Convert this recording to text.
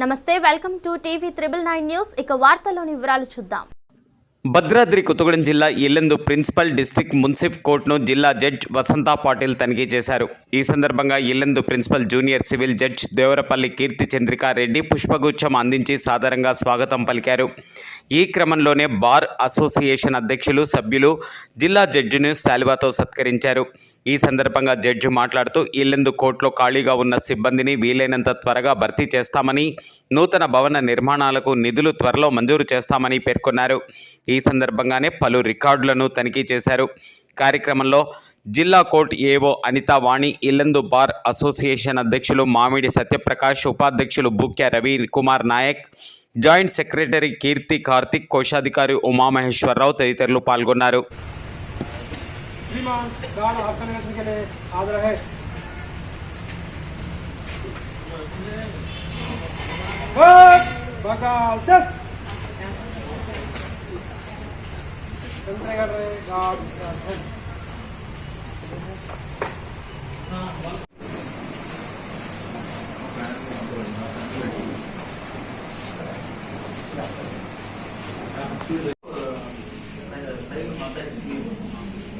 నమస్తే welcome to TV triple nine news. ఇక వార్తల్లోని వివరాలు చూద్దాం. భద్రాద్రి కొత్తగూడెం జిల్లా ఎల్లెందు ప్రిన్సిపల్ డిస్ట్రిక్ట్ మున్సిఫ్ కోర్టును జిల్లా జడ్జ్ వసంత పాటిల్ తనిఖీ చేశారు. ఈ సందర్భంగా Yellandu principal junior civil judge Devarapalli Keerthi Chandrika Reddy పుష్పగుచ్చం అందించి సాదరంగా స్వాగతం పలికారు. ఈ క్రమంలోనే బార్ అసోసియేషన్ అధ్యక్షులు సభ్యులు జిల్లా జడ్జిను శాలువాతో సత్కరించారు. ఈ సందర్భంగా జడ్జి మాట్లాడుతూ ఇల్లెందు కోర్టులో ఖాళీగా ఉన్న సిబ్బందిని వీలైనంత త్వరగా భర్తీ చేస్తామని నూతన భవన నిర్మాణాలకు నిధులు త్వరలో మంజూరు చేస్తామని పేర్కొన్నారు. ఈ సందర్భంగానే పలు రికార్డులను తనిఖీ చేశారు. కార్యక్రమంలో జిల్లా court AO Anitha Vani Yellandu bar association అధ్యక్షులు మామిడి సత్యప్రకాష్ ఉపాధ్యక్షులు బుక్య రవి కుమార్ నాయక్ జాయింట్ సెక్రటరీ కీర్తి కార్తిక్ కోశాధికారి ఉమామహేశ్వరరావు తదితరులు పాల్గొన్నారు. श्रीमान गार्ड आपका निरीक्षण के लिए हाजिर है। बगाल से चंद्रगढ़